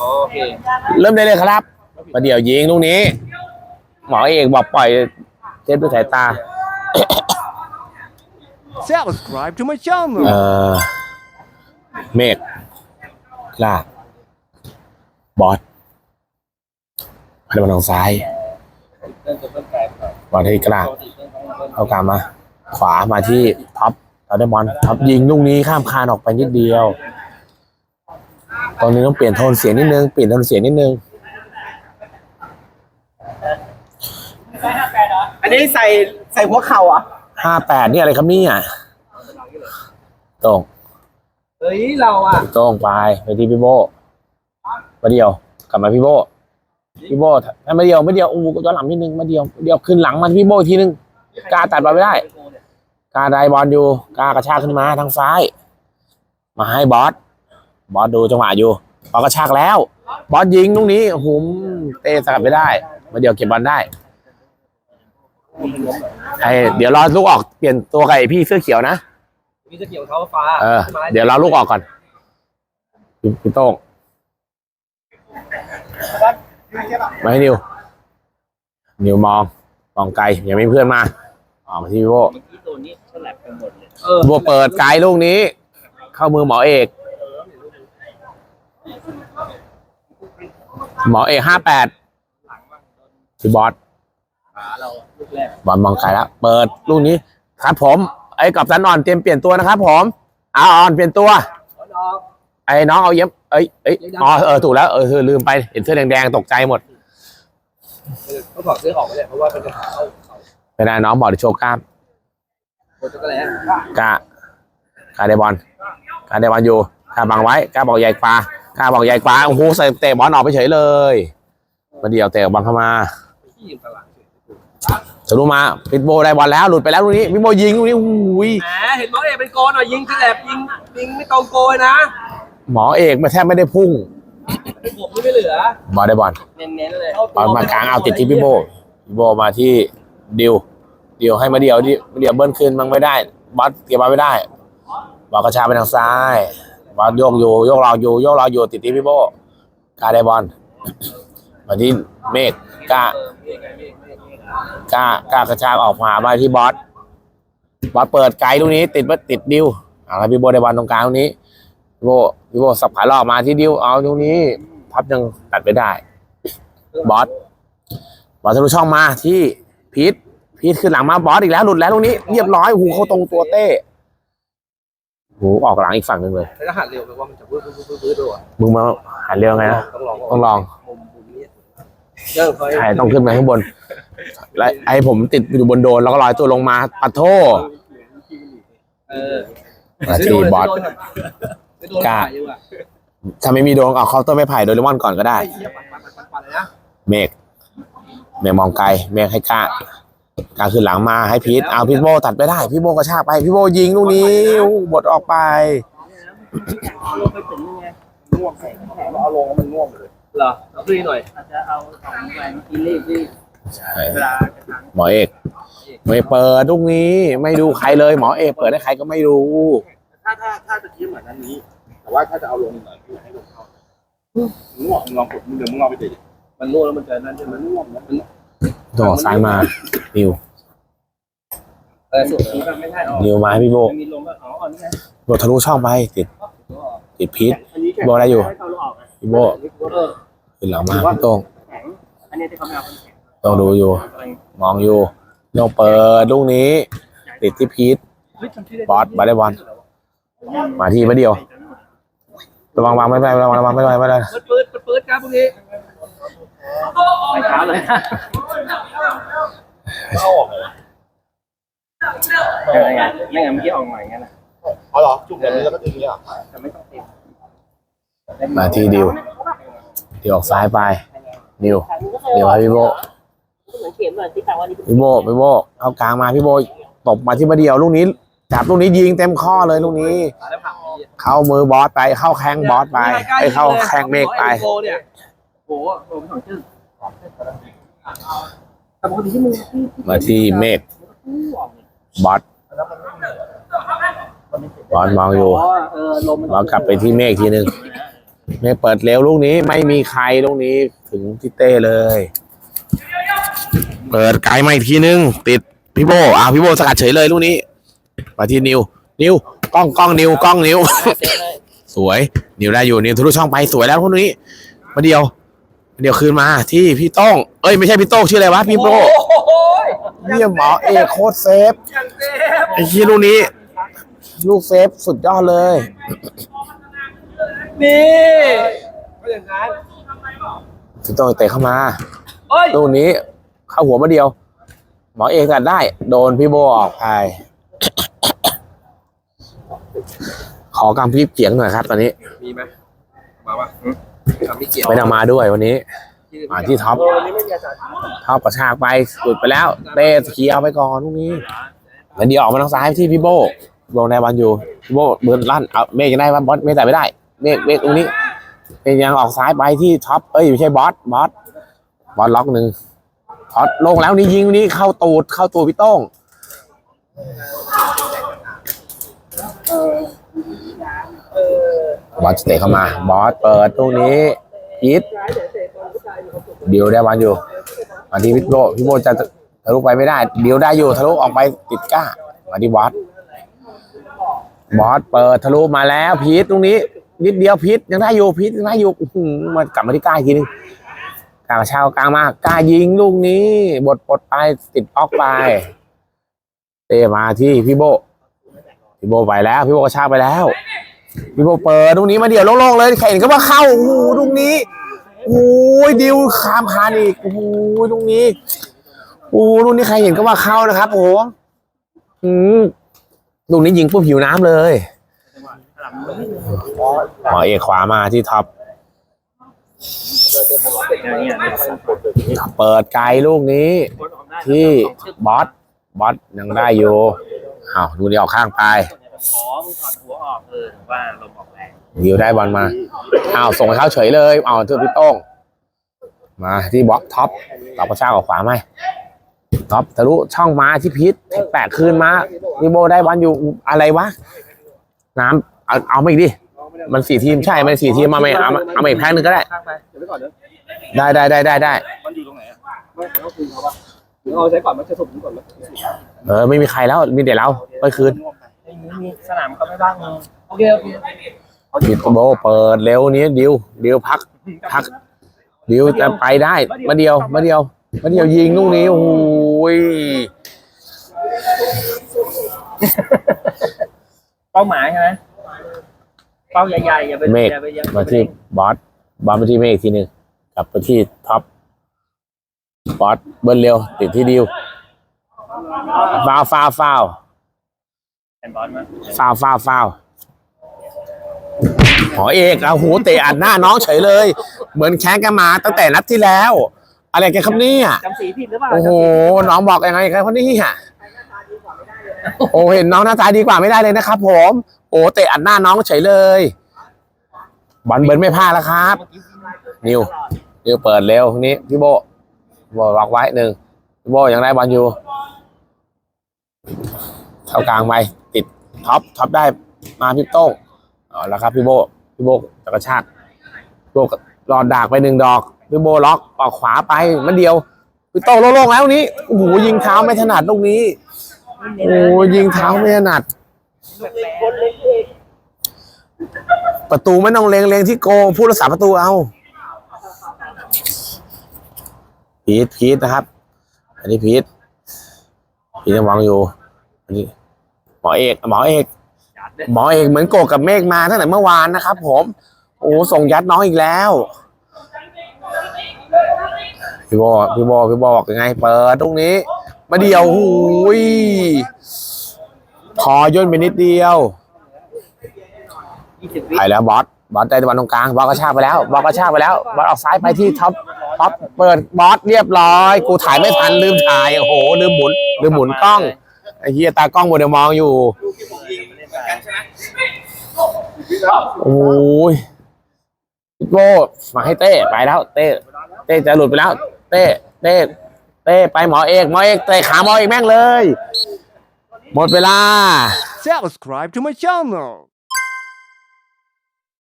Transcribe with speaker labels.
Speaker 1: อ๋อโอเค
Speaker 2: เริ่มได้เลยครับประเดี๋ยวยิงลูกนี้ หมอเอกบอกปล่อยเทปด้วยสายตา
Speaker 3: Subscribe to my channel.
Speaker 2: เออเมฆกล้าบอสพันมาทางซ้าย
Speaker 1: เริ่มจะเริ่มแปลกหน่อย
Speaker 2: บอลที่กล้า
Speaker 1: ปกติเริ่มต้องเริ่ม
Speaker 2: เข้ากลางมา ขวามาที่ท็อปเราได้บอลท็อปยิงลูกนี้ข้ามคานออกไปนิดเดียว ตอนนี้ต้องเปลี่ยนโทนเสียงนิดนึงเปลี่ยนโทนเสียงนิดนึง
Speaker 1: อันนี้ใส่ใส่หัวเข่าอะ
Speaker 2: ห้าแปดนี่อะไรครับเนี่ยตรง
Speaker 1: เฮ้ยเราอะ
Speaker 2: ตรงไปไปที่พี่โบมาเดียว กลับมาพี่โบพี่โบถ้ามาเดียวไม่เดียวอู้ก็ย้อนหลังนิดนึงมาเดียวเดียวขึ้นหลังมาที่พี่โบอีกทีนึงกล้าตัดบอลไม่ได้กล้าได้บอลอยู่กล้ากระชากขึ้นมาทางซ้าย มาให้บอส บอสดูจังหวะอยู่บอสกระชากแล้ว บอสยิงลูกนี้โอ้โหุมเตะสกัดไม่ได้มาเดียวเก็บบอลได้ไอเดี๋ยวรอลูกออกเปลี่ยนตัวกับไอพี่เสื้อเขียวนะ
Speaker 1: มีจะเกี่ยวเท้าฟ้า
Speaker 2: เออเดี๋ยวเราลูกออกก่อนพี่พี่โต้งมาให้นิว นิวมองมองไกลยังไม่มีเพื่อนมาออกมาที่พี่โบ
Speaker 1: เมื่อกี้ตัวนี้ฉลับกันหมดเลยเออ
Speaker 2: พี่โบเปิดไกลลูกนี้ เข้ามือหมอเอก หมอเอกห้าแปดพี่บอส
Speaker 1: ขาเราลูกแรก
Speaker 2: บอลมองไกลแล้ว เปิดลูกนี้ ครับผม ไอ้กับตันอ่อนเตรียมเปลี่ยนตัวนะครับผมเอาอ่อนเปลี่ยนตัว
Speaker 1: ขอน้อง
Speaker 2: ไอ้น้องเอาเย็บเอ้ยเอ้ยอ๋อเออถูกแล้วเออเออลืมไปเห็นเสื้อแดงๆตกใจหมด
Speaker 1: เขาถอดเสื้อออกไปเลยเพราะว่าเป็นจะเข้าเขา
Speaker 2: ไม่ได้น้องบอกดิโชว์กล้าม
Speaker 1: โคตรก็แล้ว
Speaker 2: กล้ากล้าได้บอลกล้าได้บอลอยู่กล้าบังไว้กล้าบอกใหญ่กว่า กล้าบอกใหญ่กว่าโอ้โหใส่เตะบอลออกไปเฉยเลยมาเดียวเตะบอลเข้ามา
Speaker 1: ที่ยิงตลาดเฉย
Speaker 2: ทะลุมาปิดโบได้บอลแล้วหลุดไปแล้วลูกนี้พี่โบยิงลูกนี้อุ้ย
Speaker 1: แหมเห็นหมอเอกเป็นโกนหน่อยยิงฉลับยิงยิงไม่ตรงโกยนะ
Speaker 2: หมอเอกมาแทบไม่ได้พุ่ง
Speaker 1: ผมนี่ไม่เหลือบ
Speaker 2: อลได้บอล
Speaker 1: เน้นๆเลย
Speaker 2: บอลมากลางเอาติดที่พี่โบพี่โบมาที่ดิวดิวให้มาเดียวดิมาเดียวเบิ้ลขึ้นมันไม่ได้บอลเก็บบอลไม่ได้บอลกระชากไปทางซ้าย บอลโยกอยู่โยกเราอยู่โยกเราอยู่ติดที่พี่โบกาได้บอลมาที่เมฆกล้ากล้ากล้ากระชากออกมามาที่บอสบอสเปิดไกลตรงนี้ ติดติดดิวเอาละพี่โบได้บอลตรงกลางตรงนี้พี่โบพี่โบสับขาหลอกมาที่ดิวเอาตรงนี้ พับยังตัดไม่ได้ บอสบอสทะลุช่องมาที่พีทพีทขึ้นหลังมาบอสอีกแล้วหลุดแล้วตรงนี้เรียบร้อยหูเข้าตรงตัวเต้ หูออกหลังอีกฝั่งหนึ่งเลย
Speaker 1: แล้วหันเร็วไปว่ามันจะวืดวืดวืดวืดด้วย
Speaker 2: มึงมาหันเร็วไงนะ
Speaker 1: ต้องลอง
Speaker 2: ต้องลอง
Speaker 1: มุมมุมนี้เรื่องเขา
Speaker 2: ใช่ต้องขึ้นไปข้างบนและไอผมติดอยู่บนโดนแล้วก็ลอยตัวลงมาปัดโท
Speaker 1: เออ
Speaker 2: มาที่บอสกล้าถ้าไม่มีโดนเอาเคาน์เตอร์ไม่ไผ่โดเรมอนก่อนก็ได้
Speaker 1: ไอ้เหี้ยปัดปัดปัดปัดปัดเลยนะ
Speaker 2: เมฆเมฆมองไกล เมฆให้กล้า กล้าขึ้นหลังมาให้พีทเอาพีทโบตัดไม่ได้พี่โบกระชากไปพี่โบยิงลูกนี้อู้บดออกไป
Speaker 1: เราเคยเป็นยังไงง่วงใส่แขนเอาลงแล้วมันง่วงเลยเหรอเอาขึ้นหน่อยอาจจะเอาสองแหวนกินรีบรีบ
Speaker 2: ใช่
Speaker 1: เวลาจะทาน
Speaker 2: หมอเอกไม่เปิดลูกนี้ไม่ดูใครเลยหมอเอกเปิดให้ใครก็ไม่รู้
Speaker 4: ถ้าถ้าถ้าจะคิดเหมือนนั้นนี้ แต่ว่าถ้าจะเอาลงหน่อยคือให้ลงเข้ามึงลองมึงลองกดมึงเดี๋ยวมึงเอาไปดิ
Speaker 1: มันง่วงแล้วมันจะนั่นใช่ไหมมันง่วงนะมัน
Speaker 2: ตัวออกซ้ายมานิว
Speaker 1: เออสุดนี้มันไม่ใช่อ๋อ
Speaker 2: นิวมาให้พี่โบ
Speaker 1: มันมีลมก็อ๋อนี่ไง
Speaker 2: โบทะลุช่องไปติด ติดพีท
Speaker 4: อันนี้แค่
Speaker 2: โบได้อยู่
Speaker 4: ให้เขาลงออกนะ
Speaker 2: พี่โบ
Speaker 1: เออ
Speaker 2: ขึ้นหลังมาพี่โต้ง
Speaker 4: แข็งอันนี้ที่เขาไม่เอาแข็ง
Speaker 2: ต้องดูอยู่มองอยู่โยกเปิดลูกนี้ ติดที่พีท
Speaker 1: เฮ้ยจำชื่อได้
Speaker 2: บอสบอลได้บอล มาที่มาเดียว ระวังวางไม่ได้ระวังระวังไม่ได้ไม่ได้
Speaker 1: ปืดปืดปืดปืดครับพวกนี้
Speaker 4: ไม่เท้าเลย
Speaker 1: ไม่งั้นไม่งั้นเมื่อกี้ออกมาอย่างนั้นนะ
Speaker 4: เอาเหรอ จุ่มแบบนี้แล้วก็ดึงเนี่ย
Speaker 1: แต่ไม่ต้องเต็ม
Speaker 2: มาที่ดิวดิวออกซ้ายไปดิวดิวให้พี่โบ
Speaker 5: เหมือนเข็มเหมือนที่แปลว่านี่
Speaker 2: พี่โบพี่โบเข้ากลางมาพี่โบตบมาที่มาเดียวลูกนี้จับลูกนี้ยิงเต็มข้อเลยลูกนี้
Speaker 1: แล้วผักดี
Speaker 2: เข้ามือบอสไปเข้าแข้งบอสไปไปเข้าแข้งเมฆไป
Speaker 1: โอ้โหโอ้โหสองชื่อแต่ปกติที่มึงที่
Speaker 2: มาที่เมฆบอสบอสมองอยู่
Speaker 1: อ๋อเออลมมัน
Speaker 2: บอสกลับไปที่เมฆทีนึงเมฆเปิดเร็วลูกนี้ไม่มีใครลูกนี้ถึงพี่เต้เลย เปิดไกลมาอีกทีนึง ติดพี่โบอ่าพี่โบสกัดเฉยเลยลูกนี้ มาที่นิว นิวกล้องกล้องนิวกล้องนิว สวย นิวได้อยู่นิวทะลุช่องไปสวยแล้วลูกนี้ มาเดียว เดียวคืนมาที่พี่โต้งเอ้ยไม่ใช่พี่โต้งชื่ออะไรวะพี่โบ
Speaker 1: โอ้โห
Speaker 2: เยี่ยมหมอเอกโคตรเซฟ
Speaker 1: อย่างเต็ม
Speaker 2: ไอ้ที่ลูกนี้ ลูกเซฟสุดยอดเลย
Speaker 1: นี่ก็อย่างนั้น
Speaker 2: พี่โต้งเตะเข้ามา
Speaker 1: เอ้ย
Speaker 2: ลูกนี้ เข้าหัวมาเดียว หมอเอกตัดได้ โดนพี่โบออกไป ขอกำพริบเสียงหน่อยครับ ตอนนี้
Speaker 4: มีไหมมาป่ะทำ ไม่เกี่ยว
Speaker 2: ไม่ได้มาด้วยวันนี้มาที่ท็อป
Speaker 1: โอ้นี่ไม่มีอาจารย์
Speaker 2: ท็อปกระชากไปหลุดไปแล้ว เต้เคลียร์เอาไปก่อนลูกนี้แล้วเดียวออกมาทางซ้ายที่พี่โบโบในวันอยู่พี่โบเบิร์นลั่นเอาเมฆยังได้ว่าบอสเมฆแต่ไม่ได้ เมฆเมฆตรงนี้เมฆยังออกซ้ายไปที่ท็อปเอ้ยไม่ใช่บอสบอสบอสล็อกหนึ่งท็อปลงแล้วนี่ยิงนี่เข้าตูดเข้าตูดพี่โต้ง บอสเตะเข้ามา บอสเปิดตรงนี้อีทเดียวได้วันอยู่มาที่พี่โบพี่โบจะทะลุไปไม่ได้ เดียวได้อยู่ทะลุออกไปติดก้า มาที่บอสบอสเปิดทะลุมาแล้วพีทตรงนี้ นิดเดียวพีทยังได้อยู่พีทยังได้อยู่มันกลับมาที่ก้าอีกทีนึงกลางชากกลางมากก้ายิงลูกนี้บดปลดไปติดออกไปเตะมาที่พี่โบพี่โบไปแล้ว พี่โบกระชากไปแล้ว พี่โบเปิดตรงนี้มาเดี๋ยวโล่งๆเลยใครเห็นก็ว่าเข้าโอ้โหตรงนี้โอ้ยดิวขามพานอีกโอ้โหตรงนี้โอ้ลูกนี้ใครเห็นก็ว่าเข้านะครับผมอืมลูกนี้ยิงปุ๊บหิวน้ำเลยหมอเอกขวามาที่ท็อปเปิดไกลลูกนี้ ที่บอสบอสยังได้อยู่อ้าวดูนี่ออกข้างไป
Speaker 1: ของถอดหัวออกเออว่าลมออกแรง
Speaker 2: ดิวได้บอลมา อ้าวส่งให้เขาเฉยเลยเอาเธอพี่โต้ง มาที่บล็อกท็อปต่อกระชากออกขวาไหมท็อปทะลุช่องมาที่พิษแปะคืนมานิโบได้บอลอยู่อะไรวะ น้ำเอาเอาไมาอีกดิมันสี่ทีมใช่ มันสี่ทีมมาไม่เอาเอาไมาอีกแพ้หนึ่งก็ได้
Speaker 1: ได้ได้
Speaker 2: ได้ได้ได้
Speaker 4: มันอยู่ตรงไหน
Speaker 1: เอาคืนเขาปะหรือใช้ก่อนมันจะส่งถึงก่อน
Speaker 2: เออไม่มีใครแล้วมีแต่เราไปคืน
Speaker 1: ม่มีมีสนามเขาไม่บ้างเออโอเคโอเค
Speaker 2: พิษโบเปิดเร็วนี้ดิวดิวพักพักดิวจะไปได้มาเดียวมาเดียวมาเดียวยิงลูกนี้โอ้ย
Speaker 1: เป้าหมายใช่ไหมเป้าใหญ่ๆอย่าไป
Speaker 2: เมฆ
Speaker 1: อย่าไปอย่าไป
Speaker 2: มาที่บอสบอสมาที่เมฆอีกทีหนึ่งกลับไปที่ท็อปบอสเบิ้ลเร็วติดที่ดิวฟาวฟาวฟาว
Speaker 1: แอนบอลมา
Speaker 2: ฟาวฟาวฟาวหอเอกเอาหูเตะอัดหน้าน้องเฉยเลย เหมือนแข่งกันมาตั้งแต่นัดที่แล้ว อะไรกันครับเนี่ย
Speaker 1: จำสีผิดหรือเปล่า
Speaker 2: โอ้โหน้องบอกยังไงครับคนนี้อะโอ้เห็นน้องหน้าตาดีกว่าไม่ได้เลยนะครับผมโอ้เตะอัดหน้าน้องเฉยเลยบอลเบิร์นไม่พลาดแล้วครับ นิวนิวเปิดเร็วนี้พี่โบพี่โบล็อกไว้หนึ่งพี่โบยังได้บอลอยู่ เข้ากลางไปติดท็อปท็อปได้มาพี่โต้งเอาละครับพี่โบพี่โบจะกระชากโบรอดดากไปหนึ่งดอกพี่โบล็อกออกขวาไปมันเดียวพี่โต้งโล่งๆแล้วนี้โอ้โหยิงเท้าไม่ถนัดลูกนี้โอ้โหยิงเท้าไม่ถนัดประตูไม่ต้องเลงเลงที่โกผู้รักษาประตูเอาพีทพีทนะครับ อันนี้พีทพีทยังวางอยู่อันนี้ อเอก หมอเอก หมอเอกเหมือนโกกกับเมฆมาตั้งแต่เมื่อวานนะครับ ผม โอ้ส่งยัดน้องอีกแล้วพี่โบพี่โบพี่โบบอกยังไง เปิดตรงนี้ มาเดียวหูยคอย่นไปนิดเดียว
Speaker 1: ยี่สิบวิ
Speaker 2: ไปแล้วบอสบอสได้บอลตรงกลางบอสกระชากไปแล้วบอสกระชากไปแล้วบอสออกซ้ายไปที่ท็อปท็อปเปิดบอสเรียบร้อย กูถ่ายไม่ทันลืมถ่ายโอ้โหลืมหมุนลืมหมุนกล้อง ไอ้เฮียตากล้องบนเดี๋ยวมองอยู่ โอ้ยโก้มาให้เต้ไปแล้ว เต้เต้จะหลุดไปแล้ว เต้เต้เต้ไปหมอเอกหมอเอกเตะขาหมอเอกแม่งเลย หมดเวลา
Speaker 3: Subscribe to my channel.